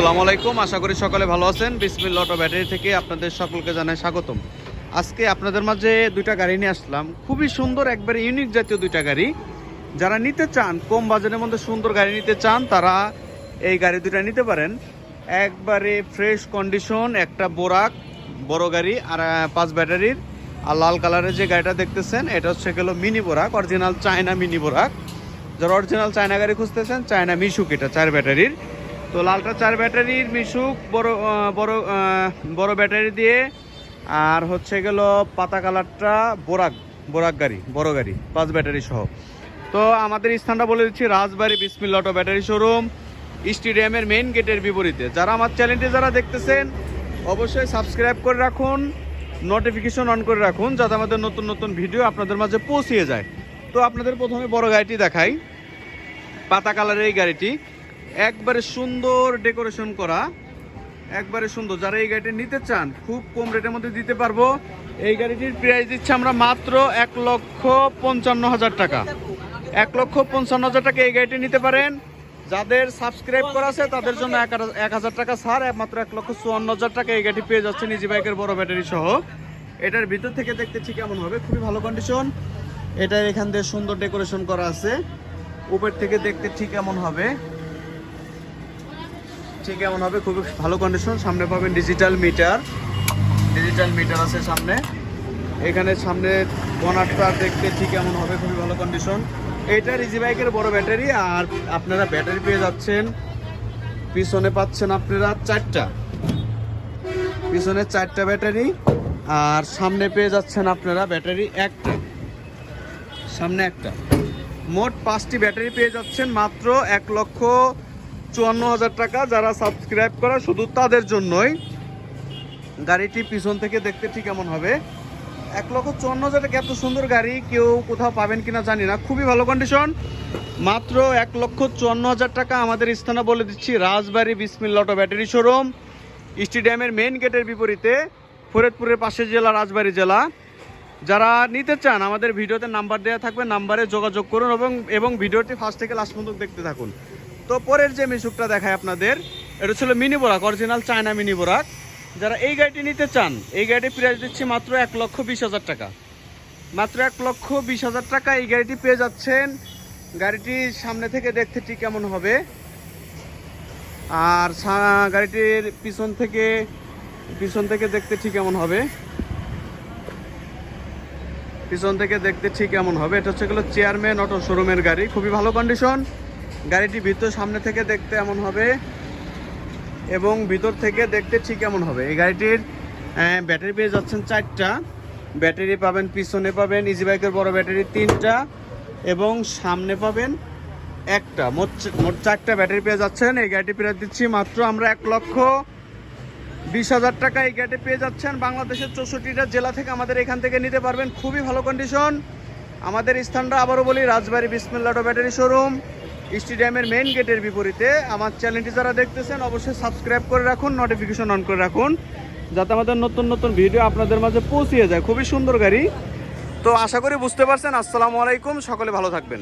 আসসালামু আলাইকুম। আশা করি সকলে ভালো আছেন। বিসমিল অটো ব্যাটারি থেকে আপনাদের সকলকে জানাই স্বাগতম। আজকে আপনাদের মাঝে দুইটা গাড়ি নিয়ে আসলাম। খুবই সুন্দর, একবারে ইউনিক জাতীয় দুইটা গাড়ি। যারা নিতে চান, কম বাজারের মধ্যে সুন্দর গাড়ি নিতে চান, তারা এই গাড়ি দুইটা নিতে পারেন। একবারে ফ্রেশ কন্ডিশন একটা বোরাক বড় গাড়ি আর পাঁচ ব্যাটারির। আর লাল কালারের যে গাড়িটা দেখতেছেন, এটা হচ্ছে গেলো mini Borak original China mini Borak যারা অরিজিনাল চায়না গাড়ি খুঁজতেছেন চায়না মিশুক এটা চার ব্যাটারির। তো লালটা চার ব্যাটারির মিশুক, বড় বড় বড় ব্যাটারি দিয়ে। আর হচ্ছে গেল পাতা কালারটা বোরাক বোরাক গাড়ি, বড় গাড়ি, পাঁচ ব্যাটারি সহ। তো আমাদের স্থানটা বলে দিচ্ছি, Rajbari Bismil auto battery showroom, স্টেডিয়ামের মেইন গেটের বিপরীতে। যারা আমার চ্যানেলটি যারা দেখতেছেন, অবশ্যই সাবস্ক্রাইব করে রাখুন নোটিফিকেশন অন করে রাখুন, যাতে আমাদের নতুন নতুন ভিডিও আপনাদের মাঝে পৌঁছিয়ে যায়। তো আপনাদের প্রথমে বড় গাড়িটি দেখাই। পাতা কালারের এই গাড়িটি। একবারে সুন্দর ডেকোরেশন করা, একবারে সুন্দর। যারা এই গাড়িটি নিতে চান, খুব কম রেটের মধ্যে দিতে পারব। এই গাড়িটির প্রাইস দিচ্ছে আমরা মাত্র এক লক্ষ পঞ্চান্ন হাজার টাকা। এক লক্ষ পঞ্চান্ন হাজার টাকা এই গাড়িটি নিতে পারেন। যাদের সাবস্ক্রাইব করা আছে, তাদের জন্য এক হাজার- টাকা ছাড় মাত্র এক লক্ষ চুয়ান্ন হাজার টাকা এই গাড়ি পেয়ে যাচ্ছে নিজি বাইকের বড় ব্যাটারি সহ। এটার ভিতর থেকে দেখতে ঠিক এমন হবে, খুবই ভালো কন্ডিশন এটার এখান দিয়ে সুন্দর ডেকোরেশন করা আছে। উপর থেকে দেখতে ঠিক এমন হবে। ঠিক এমন হবে? খুবই ভালো কন্ডিশন সামনে পাবেন ডিজিটাল মিটার ডিজিটাল মিটার আছে সামনে। এখানে সামনে বনারটা দেখতে ঠিক এমন হবে, খুবই ভালো কন্ডিশন এইটা ইজি বাইকের বড় ব্যাটারি আর আপনারা ব্যাটারি পেয়ে যাচ্ছেন। পিছনে পাচ্ছেন আপনারা চারটা। পিছনে চারটা ব্যাটারি আর সামনে পেয়ে যাচ্ছেন আপনারা ব্যাটারি একটা। সামনে একটা। মোট পাঁচটি ব্যাটারি পেয়ে যাচ্ছেন, মাত্র এক লক্ষ চুয়ান্ন হাজার টাকা যারা সাবস্ক্রাইব করা শুধু তাদের জন্যই। গাড়িটি পিছন থেকে দেখতে ঠিক কেমন হবে। এক লক্ষ চুয়ান্ন হাজার টাকা, এত সুন্দর গাড়ি, কেউ কোথাও পাবেন কিনা জানি না। খুবই ভালো কন্ডিশন মাত্র এক লক্ষ চুয়ান্ন হাজার টাকা আমাদের স্থানে বলে দিচ্ছি, Rajbari Bismil auto battery showroom স্টেডিয়ামের মেইন গেটের বিপরীতে, ফরিদপুরের পাশে জেলা, রাজবাড়ি জেলা। যারা নিতে চান, আমাদের ভিডিওতে নাম্বার দেওয়া থাকবে নাম্বারে যোগাযোগ করুন এবং এবং ভিডিওটি ফার্স্ট থেকে লাস্ট পর্যন্ত দেখতে থাকুন। তো পরের যে মিশুকটা দেখায় আপনাদের, এটা ছিল mini Borak original China mini Borak. যারা এই গাড়িটি নিতে চান, এই গাড়িটি প্রাইস দিচ্ছি মাত্র এক লক্ষ বিশ হাজার টাকা। মাত্র এক লক্ষ বিশ হাজার টাকা এই গাড়িটি পেয়ে যাচ্ছেন। গাড়িটি সামনে থেকে দেখতে ঠিক কেমন হবে। আর গাড়িটির পিছন থেকে পিছন থেকে দেখতে ঠিক কেমন হবে। পিছন থেকে দেখতে ঠিক কেমন হবে। এটা হচ্ছে গেলো চেয়ারম্যান অটো শোরুমের গাড়ি, খুবই ভালো কন্ডিশন গাড়িটি ভিতর সামনে থেকে দেখতে এমন হবে এবং ভিতর থেকে দেখতে ঠিক এমন হবে। এই গাড়িটির ব্যাটারি পেয়ে যাচ্ছেন চারটা। ব্যাটারি পাবেন, পিছনে পাবেন ইজি বাইকের বড় ব্যাটারি তিনটা এবং সামনে পাবেন একটা। মোট মোট চারটা ব্যাটারি পেয়ে যাচ্ছেন। এই গাড়িটি ফেরত দিচ্ছি মাত্র আমরা এক লক্ষ বিশ হাজার টাকা। এই গাড়িটি পেয়ে যাচ্ছেন বাংলাদেশের চৌষট্টিটা জেলা থেকে আমাদের এখান থেকে নিতে পারবেন। খুবই ভালো কন্ডিশন আমাদের স্থানটা আবারও বলি, রাজবাড়ি বিসমিল্লাটো ব্যাটারি শোরুম। স্টেডিয়ামের মেন গেটের বিপরীতে। আমার চ্যানেলটি যারা দেখতেছেন, অবশ্যই সাবস্ক্রাইব করে রাখুন নোটিফিকেশন অন করে রাখুন, যাতে আমাদের নতুন নতুন ভিডিও আপনাদের মাঝে পৌঁছিয়ে যায়। খুবই সুন্দর গাড়ি। তো আশা করি বুঝতে পারছেন। আসসালামু আলাইকুম। সকলে ভালো থাকবেন।